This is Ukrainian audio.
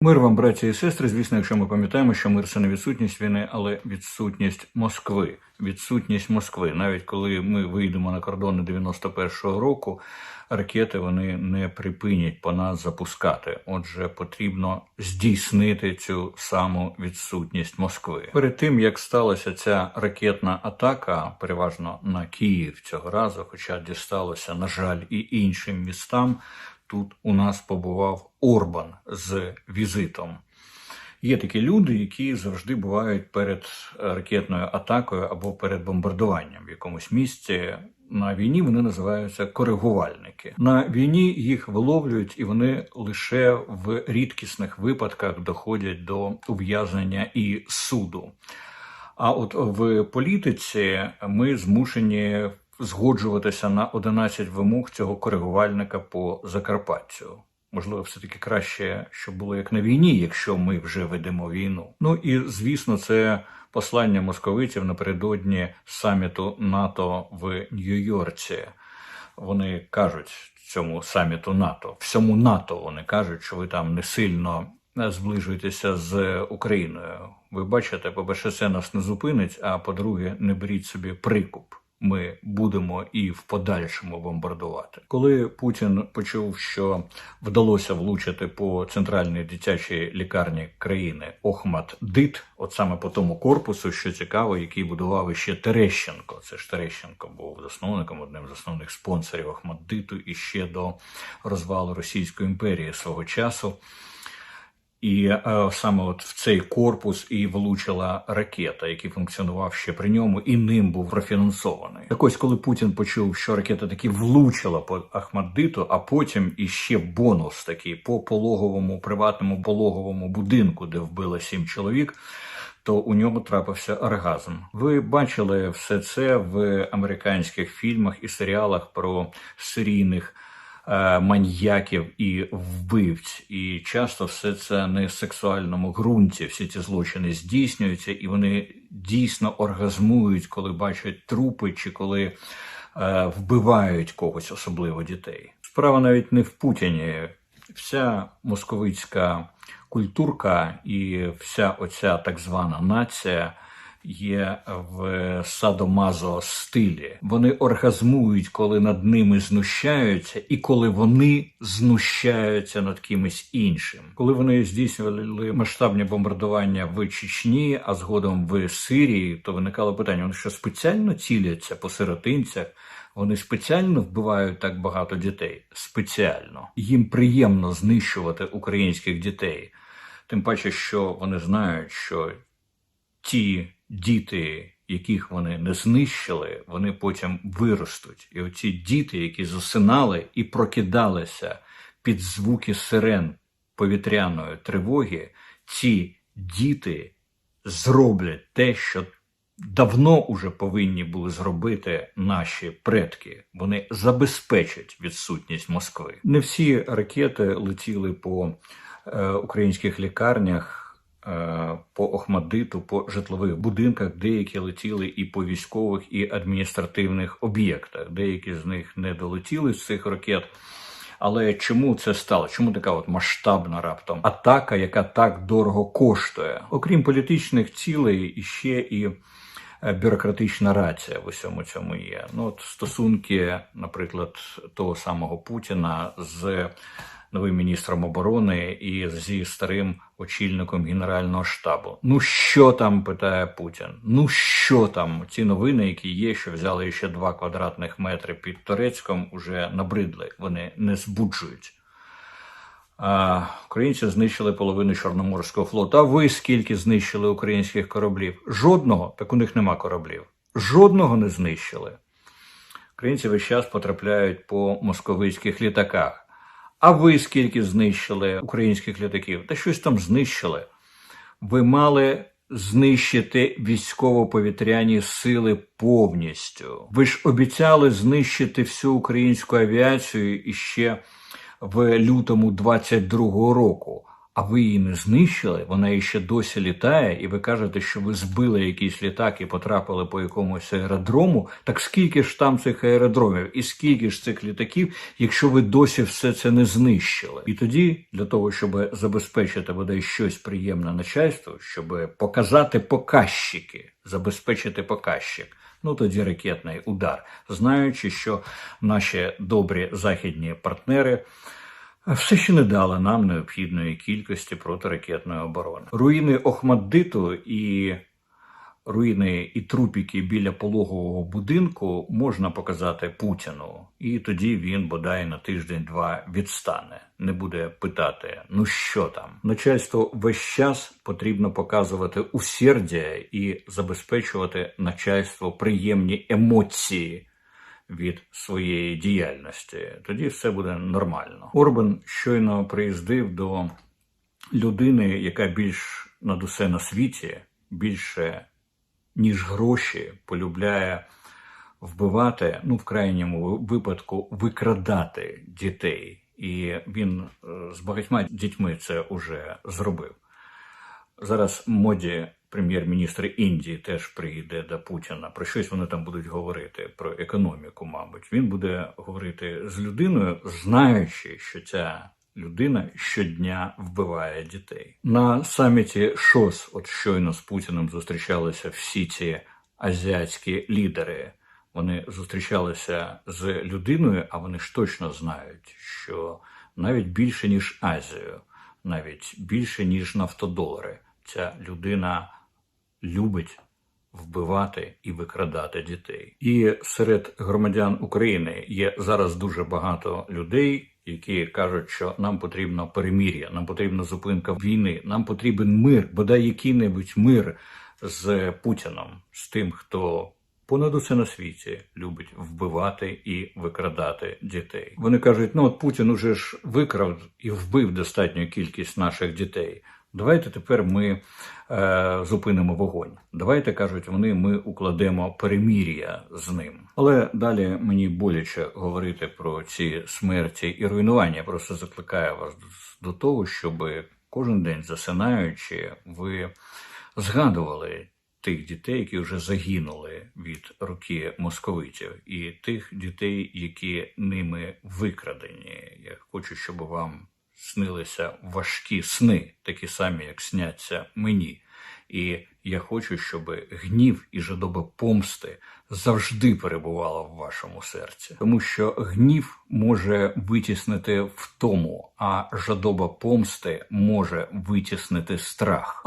Мир вам, браті і сестри. Звісно, якщо ми пам'ятаємо, що мир це не відсутність війни, але відсутність Москви. Відсутність Москви. Навіть коли ми вийдемо на кордони 91-го року, ракети вони не припинять по нас запускати. Отже, потрібно здійснити цю саму відсутність Москви. Перед тим як сталася ця ракетна атака, переважно на Київ цього разу, хоча дісталося, на жаль, і іншим містам. Тут у нас побував Орбан з візитом. Є такі люди, які завжди бувають перед ракетною атакою або перед бомбардуванням в якомусь місці. На війні вони називаються коригувальники. На війні їх виловлюють, і вони лише в рідкісних випадках доходять до ув'язнення і суду. А от в політиці ми змушені згоджуватися на 11 вимог цього коригувальника по Закарпаттю. Можливо, все таки краще, щоб було як на війні, якщо ми вже ведемо війну. Ну і звісно, це послання московитів напередодні саміту НАТО в Нью-Йорці. Вони кажуть цьому саміту НАТО, всьому НАТО вони кажуть, що ви там не сильно зближуєтеся з Україною. Ви бачите, по-перше, це нас не зупинить. А по-друге, не беріть собі прикуп. Ми будемо і в подальшому бомбардувати. Коли Путін почув, що вдалося влучити по центральній дитячій лікарні країни Охмат-Дит, от саме по тому корпусу, що цікаво, який будував іще Терещенко. Це ж Терещенко був засновником, одним з основних спонсорів Охмат-Диту і ще до розвалу Російської імперії свого часу. І е, саме от в цей корпус і влучила ракета, який функціонував ще при ньому, і ним був профінансований. Так ось, коли Путін почув, що ракета таки влучила по Ахмаддиту, а потім іще бонус такий по пологовому приватному пологовому будинку, де вбило сім чоловік. То у нього трапився оргазм. Ви бачили все це в американських фільмах і серіалах про серійних маньяків і вбивць. І часто все це не в сексуальному ґрунті. Всі ці злочини здійснюються, і вони дійсно оргазмують, коли бачать трупи чи коли е, вбивають когось, особливо дітей. Справа навіть не в Путіні. Вся московицька культурка і вся оця так звана нація є в садомазо стилі. Вони оргазмують, коли над ними знущаються, і коли вони знущаються над кимось іншим. Коли вони здійснювали масштабні бомбардування в Чечні, а згодом в Сирії, то виникало питання: вони що спеціально ціляться по сиротинцях. Вони спеціально вбивають так багато дітей. Спеціально їм приємно знищувати українських дітей, тим паче, що вони знають, що ті діти, яких вони не знищили, вони потім виростуть. І оці діти, які засинали і прокидалися під звуки сирен повітряної тривоги, ці діти зроблять те, що давно уже повинні були зробити наші предки. Вони забезпечать відсутність Москви. Не всі ракети летіли по е, українських лікарнях. Е, По Охмадиту, по житлових будинках, деякі летіли і по військових і адміністративних об'єктах. Деякі з них не долетіли з цих ракет. Але чому це стало? Чому така от масштабна раптом атака, яка так дорого коштує? Окрім політичних цілей, іще і е, бюрократична рація в усьому цьому є. Ну от стосунки, наприклад, того самого Путіна з новим міністром оборони і зі старим очільником генерального штабу. Ну що там? питає Путін. Ну що там? Ці новини, які є, що взяли ще два квадратних метри під Турецьком, уже набридли. Вони не збуджують. А, Українці знищили половину Чорноморського флоту. А ви скільки знищили українських кораблів? Жодного, так у них нема кораблів. Жодного не знищили. Українці весь час потрапляють по московицьких літаках. А ви скільки знищили українських літаків? Та щось там знищили. Ви мали знищити військово-повітряні сили повністю. Ви ж обіцяли знищити всю українську авіацію іще в лютому 22-го року. А ви її не знищили, вона іще досі літає, і ви кажете, що ви збили якийсь літак і потрапили по якомусь аеродрому. Так скільки ж там цих аеродромів і скільки ж цих літаків, якщо ви досі все це не знищили? І тоді, для того, щоб забезпечити бодай щось приємне начальству, щоб показати показчики, забезпечити показчик. Ну тоді ракетний удар, знаючи, що наші добрі західні партнери все ще не дали нам необхідної кількості протиракетної оборони. Руїни Охмаддиту і руїни і трупіки біля пологового будинку можна показати Путіну, і тоді він бодай на тиждень-два відстане. Не буде питати, ну що там. Начальство весь час потрібно показувати усердя і забезпечувати начальству приємні емоції від своєї діяльності. Тоді все буде нормально. Орбан щойно приїздив до людини, яка більш над усе на світі, більше ніж гроші, полюбляє вбивати, ну в крайньому випадку викрадати дітей. І він е, з багатьма дітьми це вже зробив. Зараз моді прем'єр-міністр Індії теж приїде до Путіна. Про щось вони там будуть говорити про економіку, мабуть. Він буде говорити з людиною, знаючи, що ця людина щодня вбиває дітей. На саміті ШОС, от щойно з Путіним зустрічалися всі ці азіатські лідери. Вони зустрічалися з людиною, а вони ж точно знають, що навіть більше ніж Азію, навіть більше ніж нафтодолари, ця людина любить вбивати і викрадати дітей. І серед громадян України є зараз дуже багато людей, які кажуть, що нам потрібно перемір'я, нам потрібна зупинка війни, нам потрібен мир, бодай який-небудь мир з Путіном, з тим, хто. Понад усе на світі любить вбивати і викрадати дітей. Вони кажуть: ну от Путін уже ж викрав і вбив достатню кількість наших дітей. Давайте тепер ми е, зупинимо вогонь. Давайте кажуть, вони ми укладемо перемір'я з ним. Але далі мені боляче говорити про ці смерті і руйнування. Просто закликаю вас до того, щоб кожен день засинаючи, ви згадували. Тих дітей, які вже загинули від руки московитів, і тих дітей, які ними викрадені. Я хочу, щоб вам снилися важкі сни, такі самі, як сняться мені. І я хочу, щоб гнів і жадоба помсти завжди перебувала в вашому серці, тому що гнів може витіснити втому, а жадоба помсти може витіснити страх.